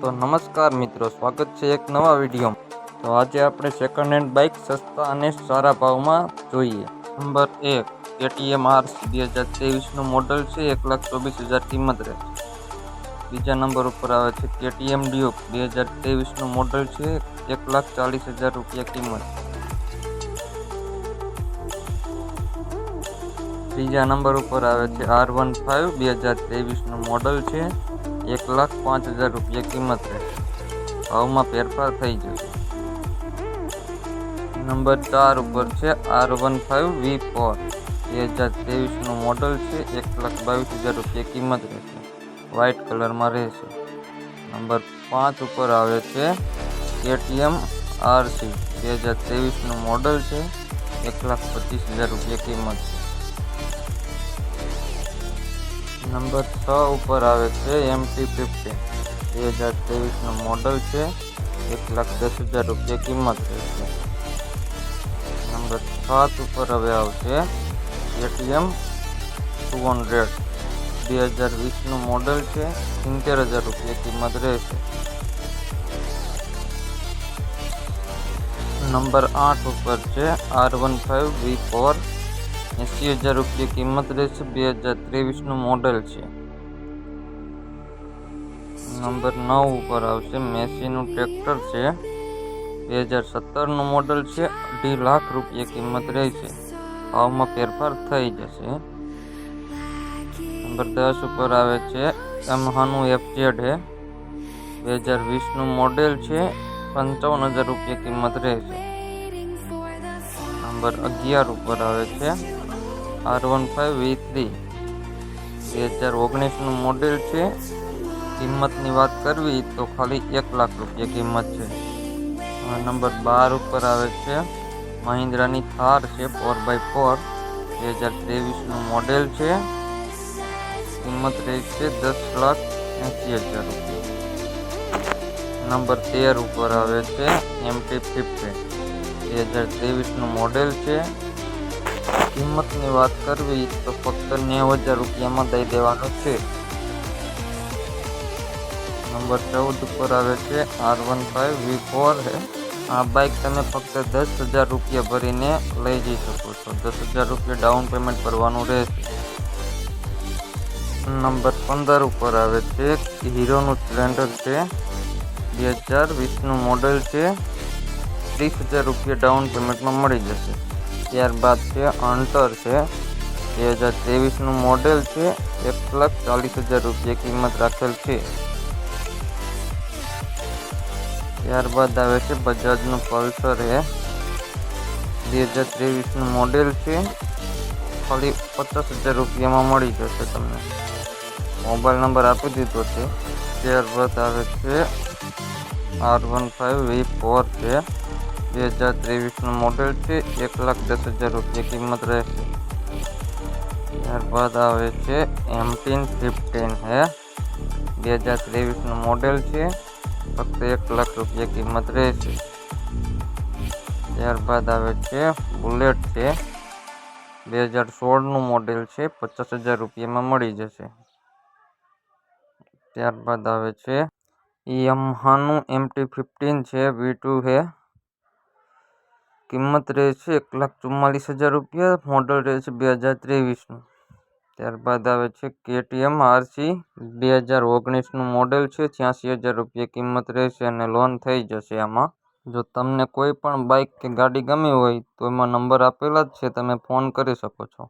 તો નમસ્કાર મિત્રો, સ્વાગત છે એક નવા વિડીયોમાં. તો આજે આપણે સેકન્ડ હેન્ડ બાઇક સસ્તા અને સારા ભાવમાં જોઈએ. નંબર એક કેટીએમ આર બે હજાર ત્રેવીસનું મોડલ છે, એક લાખ ચોવીસ હજાર કિંમત રહે બીજા નંબર ઉપર આવે છે, કેટીએમ ડ્યુક બે હજાર ત્રેવીસનું મોડલ છે, એક લાખ ચાલીસ હજાર રૂપિયા કિંમત. ત્રીજા નંબર ઉપર આવે છે આર વન ફાઇવ બે હજાર ત્રેવીસનું મોડલ છે. એક લાખ પાંચ હજાર રૂપિયા કિંમત રહેશે ભાવમાં ફેરફાર થઈ જશે. નંબર ચાર ઉપર છે R one five V four બે હજાર ત્રેવીસનું મોડલ છે. એક લાખ બાવીસ હજાર રૂપિયા કિંમત રહેશે વ્હાઇટ કલરમાં રહેશે. નંબર પાંચ ઉપર આવે છે કેટીએમ આરસી બે હજાર ત્રેવીસનું મોડલ છે. એક લાખ પચીસ હજાર રૂપિયા કિંમત છે નંબર છ ઉપર આવે છે એમટી ફિફ્ટી બે હજાર ત્રેવીસનું મોડલ છે. એક લાખ દસ હજાર રૂપિયા કિંમત રહેશે નંબર સાત ઉપર હવે આવશે એટીએમ ટુ હંડ્રેડ બે હજાર વીસનું મોડલ છે. સિત્તેર હજાર રૂપિયા કિંમત રહેશે. નંબર આઠ ઉપર છે R one five V four એંસી હજાર રૂપિયા કિંમત રહેશે. બે હજાર ત્રેવીસનું મોડલ છે. નંબર નવ ઉપર આવશે. મેસીનું ટ્રેક્ટર છે. બે હજાર સત્તરનું મોડલ છે. અઢી લાખ રૂપિયા કિંમત રહેશે. ભાવમાં ફેરફાર થઈ જશે. નંબર દસ ઉપર આવે છે. એમહાનું એફજેડ હે બે હજાર વીસનું મોડેલ છે. પંચાવન હજાર રૂપિયા કિંમત રહેશે. નંબર અગિયાર ઉપર આવે છે. R one five V three. બે હજાર ઓગણીસનું મોડેલ છે. કિંમતની વાત કરવી તો ખાલી એક લાખ રૂપિયા કિંમત છે. નંબર બાર ઉપર આવે છે. મહિન્દ્રાની થાર છે, ફોર બાય ફોર. બે હજાર ત્રેવીસનું મોડેલ છે. કિંમત રહેશે દસ લાખ એંસી હજાર રૂપિયા. નંબર તેર ઉપર આવે છે એમટી ફિફ્ટી. બે હજાર ત્રેવીસનું મોડેલ છે. કિંમતની વાત કરવી તો ફક્ત નેવું હજાર રૂપિયામાં દઈ દેવાનો છે. નંબર ચૌદ ઉપર આવે છે R one five V four આ બાઇક તમે ફક્ત દસ હજાર રૂપિયા ભરીને લઈ જઈ શકો છો. દસ હજાર રૂપિયા ડાઉન પેમેન્ટ ભરવાનું રહેશે. નંબર પંદર ઉપર આવે છે, હીરોનું સ્પ્લેન્ડર છે. બે હજાર વીસનું મોડલ છે. ત્રીસ હજાર રૂપિયા ડાઉન પેમેન્ટમાં મળી જશે. ત્યારબાદ છે અંતર છે. બે હજાર ત્રેવીસનું મોડેલ છે. એક લાખ ચાલીસ હજાર રૂપિયા કિંમત રાખેલ છે. ત્યારબાદ આવે છે બજાજનું પલ્સર એ. બે હજાર ત્રેવીસનું મોડેલ છે. ખાલી પચાસ હજાર રૂપિયામાં મળી જશે તમને. મોબાઈલ નંબર આપી દીધો છે. ત્યારબાદ આવે છે R one five V four છે. બે હજાર ત્રેવીસનું મોડેલ છે. એક લાખ દસ હજાર રૂપિયા કિંમત રહેશે ત્યારબાદ આવે છે એમટીન ફિફ્ટીન હે. બે હજાર ત્રેવીસનું મોડેલ છે. ફક્ત એક લાખ રૂપિયા કિંમત રહેશે ત્યારબાદ આવે છે બુલેટ છે. બે હજાર સોળનું મોડેલ છે. પચાસ હજાર રૂપિયામાં મળી જશે. ત્યારબાદ આવે છે યમહાનું એમટી ફિફ્ટીન છે વી ટુ છે કિંમત રહેશે એક લાખ ચુમ્માલીસ હજાર રૂપિયા, મોડલ રહેશે બે હજાર ત્રેવીસનું. ત્યારબાદ આવે છે કેટીએમ, આરસી, બે હજાર ઓગણીસનું મોડેલ છે, છ્યાસી હજાર રૂપિયા કિંમત રહેશે અને લોન થઈ જશે આમાં. જો તમને કોઈ પણ બાઇક કે ગાડી ગમી હોય તો એમાં નંબર આપેલા જ છે, તમે ફોન કરી શકો છો.